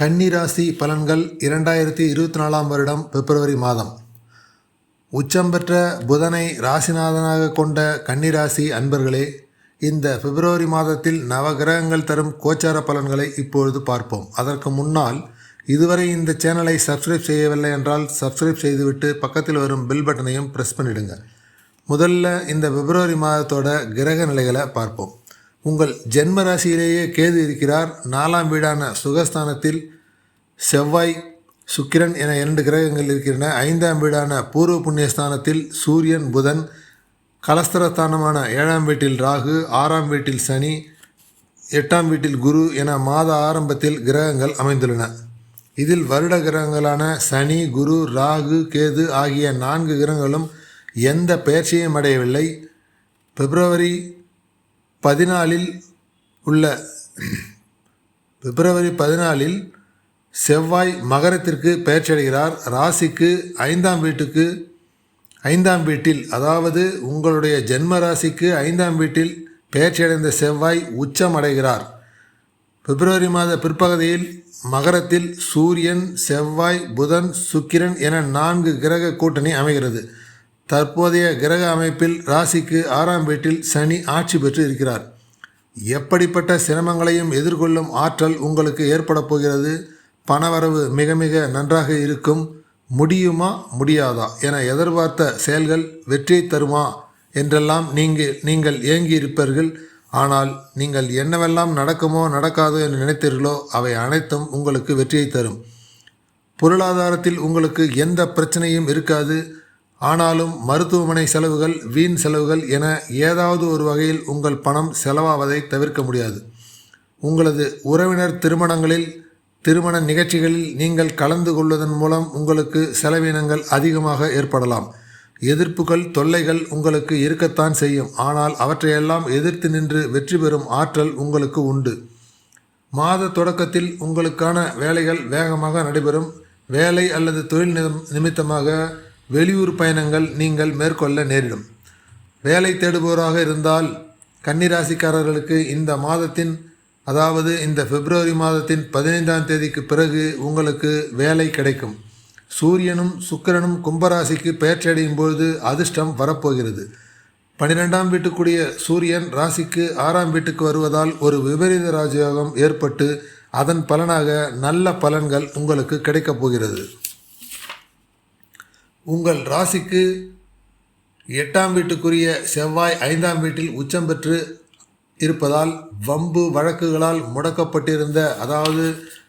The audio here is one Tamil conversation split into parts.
கன்னிராசி பலன்கள் இரண்டாயிரத்தி இருபத்தி நாலாம் வருடம் பிப்ரவரி மாதம். உச்சம் பெற்ற புதனை ராசிநாதனாக கொண்ட கன்னிராசி அன்பர்களே இந்த பிப்ரவரி மாதத்தில் நவகிரகங்கள் தரும் கோச்சார பலன்களை இப்பொழுது பார்ப்போம். அதற்கு முன்னால் இதுவரை இந்த சேனலை சப்ஸ்கிரைப் செய்யவில்லை என்றால் சப்ஸ்கிரைப் செய்துவிட்டு பக்கத்தில் வரும் பில் பட்டனையும் ப்ரெஸ் பண்ணிடுங்க. முதல்ல இந்த பிப்ரவரி மாதத்தோட கிரக நிலைகளை பார்ப்போம். உங்கள் ஜென்ம ராசியிலேயே கேது இருக்கிறார். நாலாம் வீடான சுகஸ்தானத்தில் செவ்வாய் சுக்கிரன் என இரண்டு கிரகங்கள் இருக்கின்றன. ஐந்தாம் வீடான பூர்வ புண்ணியஸ்தானத்தில் சூரியன் புதன் கலஸ்தரஸ்தானமான ஏழாம் வீட்டில் ராகு ஆறாம் வீட்டில் சனி எட்டாம் வீட்டில் குரு என மாத ஆரம்பத்தில் கிரகங்கள் அமைந்துள்ளன. இதில் வருட கிரகங்களான சனி குரு ராகு கேது ஆகிய நான்கு கிரகங்களும் எந்த பெயர்ச்சியும் அடையவில்லை. பிப்ரவரி பதினாலில் உள்ள பிப்ரவரி பதினாலில் செவ்வாய் மகரத்திற்கு பெயர்ச்சடைகிறார் ராசிக்கு ஐந்தாம் வீட்டுக்கு ஐந்தாம் வீட்டில் அதாவது உங்களுடைய ஜென்ம ராசிக்கு ஐந்தாம் வீட்டில் பெயர்ச்சியடைந்த செவ்வாய் உச்சம் அடைகிறார் பிப்ரவரி மாத பிற்பகுதியில் மகரத்தில் சூரியன் செவ்வாய் புதன் சுக்கிரன் என நான்கு கிரக கூட்டணி அமைகிறது. தற்போதைய கிரக அமைப்பில் ராசிக்கு ஆறாம் வீட்டில் சனி ஆட்சி பெற்று இருக்கிறார். எப்படிப்பட்ட சிரமங்களையும் எதிர்கொள்ளும் ஆற்றல் உங்களுக்கு ஏற்பட போகிறது? பணவரவு மிக மிக நன்றாக இருக்கும். முடியுமா? முடியாதா? என எதிர்பார்த்த செயல்கள் வெற்றியை தருமா? என்றெல்லாம் நீங்கள் நீங்கள் ஏங்கியிருப்பீர்கள். ஆனால் நீங்கள் என்னவெல்லாம் நடக்குமோ நடக்காதோ என்று நினைத்தீர்களோ அவை அனைத்தும் உங்களுக்கு வெற்றியை தரும். பொருளாதாரத்தில் உங்களுக்கு எந்த பிரச்சனையும் இருக்காது. ஆனாலும் மருத்துவமனை செலவுகள் வீண் செலவுகள் என ஏதாவது ஒரு வகையில் உங்கள் பணம் செலவாவதை தவிர்க்க முடியாது. உங்களது உறவினர் திருமணங்களில் திருமண நிகழ்ச்சிகளில் நீங்கள் கலந்து கொள்வதன் மூலம் உங்களுக்கு செலவினங்கள் அதிகமாக ஏற்படலாம். எதிர்ப்புகள் தொல்லைகள் உங்களுக்கு இருக்கத்தான் செய்யும். ஆனால் அவற்றையெல்லாம் எதிர்த்து நின்று வெற்றி பெறும் ஆற்றல் உங்களுக்கு உண்டு. மாத தொடக்கத்தில் உங்களுக்கான வேலைகள் வேகமாக நடைபெறும். வேலை அல்லது தொழில் நிமித்தமாக வெளியூர் பயணங்கள் நீங்கள் மேற்கொள்ள நேரிடும். வேலை தேடுபவராக இருந்தால் கன்னிராசிக்காரர்களுக்கு இந்த மாதத்தின் அதாவது இந்த பிப்ரவரி மாதத்தின் பதினைந்தாம் தேதிக்கு பிறகு உங்களுக்கு வேலை கிடைக்கும். சூரியனும் சுக்கிரனும் கும்பராசிக்கு பெயர்ச்சியடையும் பொழுது அதிர்ஷ்டம் வரப்போகிறது. பனிரெண்டாம் வீட்டுக்குரிய சூரியன் ராசிக்கு ஆறாம் வீட்டுக்கு வருவதால் ஒரு விபரீத ராஜயோகம் ஏற்பட்டு அதன் பலனாக நல்ல பலன்கள் உங்களுக்கு கிடைக்கப் போகிறது. உங்கள் ராசிக்கு எட்டாம் வீட்டுக்குரிய செவ்வாய் ஐந்தாம் வீட்டில் உச்சம் பெற்று இருப்பதால் வம்பு வழக்குகளால் முடக்கப்பட்டிருந்த அதாவது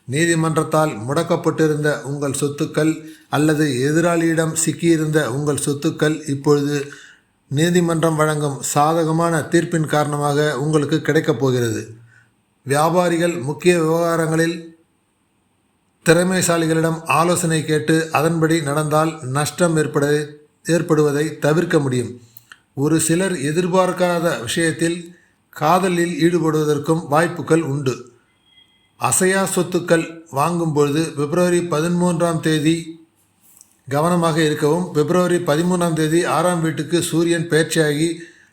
நீதிமன்றத்தால் முடக்கப்பட்டிருந்த உங்கள் சொத்துக்கள் அல்லது எதிராளியிடம் சிக்கியிருந்த உங்கள் சொத்துக்கள் இப்பொழுது நீதிமன்றம் வழங்கும் சாதகமான தீர்ப்பின் காரணமாக உங்களுக்கு கிடைக்கப் போகிறது. வியாபாரிகள் முக்கிய விவகாரங்களில் திறமைசாலிகளிடம் ஆலோசனை கேட்டு அதன்படி நடந்தால் நஷ்டம் ஏற்பட ஏற்படுவதை தவிர்க்க முடியும். ஒரு சிலர் எதிர்பார்க்காத விஷயத்தில் காதலில் ஈடுபடுவதற்கும் வாய்ப்புகள் உண்டு. அசையா சொத்துக்கள் வாங்கும் பொழுது பிப்ரவரி பதிமூன்றாம் தேதி கவனமாக இருக்கவும் பிப்ரவரி பதிமூன்றாம் தேதி ஆறாம் வீட்டுக்கு சூரியன் பயிற்சியாகி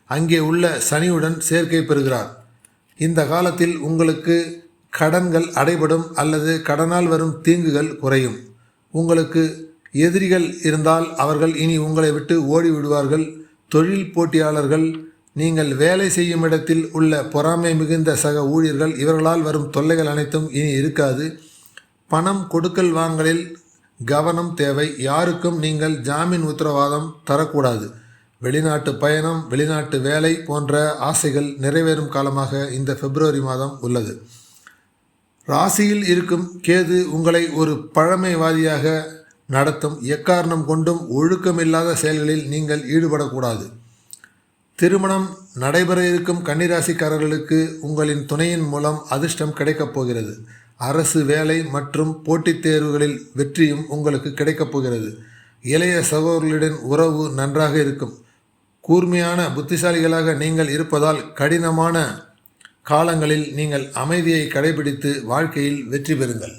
அங்கே உள்ள சனியுடன் சேர்க்கை பெறுகிறார். இந்த காலத்தில் உங்களுக்கு கடன்கள் அடைபடும் அல்லது கடனால் வரும் தீங்குகள் குறையும். உங்களுக்கு எதிரிகள் இருந்தால் அவர்கள் இனி உங்களை விட்டு ஓடி விடுவார்கள் தொழில் போட்டியாளர்கள் நீங்கள் வேலை செய்யும் இடத்தில் உள்ள பொறாமை மிகுந்த சக ஊழியர்கள் இவர்களால் வரும் தொல்லைகள் அனைத்தும் இனி இருக்காது. பணம் கொடுக்கல் வாங்கலில் கவனம் தேவை. யாருக்கும் நீங்கள் ஜாமீன் உத்தரவாதம் தரக்கூடாது. வெளிநாட்டு பயணம் வெளிநாட்டு வேலை போன்ற ஆசைகள் நிறைவேறும் காலமாக இந்த பிப்ரவரி மாதம் உள்ளது. ராசியில் இருக்கும் கேது உங்களை ஒரு பழமைவாதியாக நடத்தும் எக்காரணம் கொண்டும் ஒழுக்கமில்லாத செயல்களில் நீங்கள் ஈடுபடக்கூடாது. திருமணம் நடைபெற இருக்கும் கன்னிராசிக்காரர்களுக்கு உங்களின் துணையின் மூலம் அதிர்ஷ்டம் கிடைக்கப் போகிறது. அரசு வேலை மற்றும் போட்டித் தேர்வுகளில் வெற்றியும் உங்களுக்கு கிடைக்கப் போகிறது. இளைய சகோதரர்களுடன் உறவு நன்றாக இருக்கும். கூர்மையான புத்திசாலிகளாக நீங்கள் இருப்பதால் கடினமான காலங்களில் நீங்கள் அமைதியை கடைபிடித்து வாழ்க்கையில் வெற்றி பெறுங்கள்.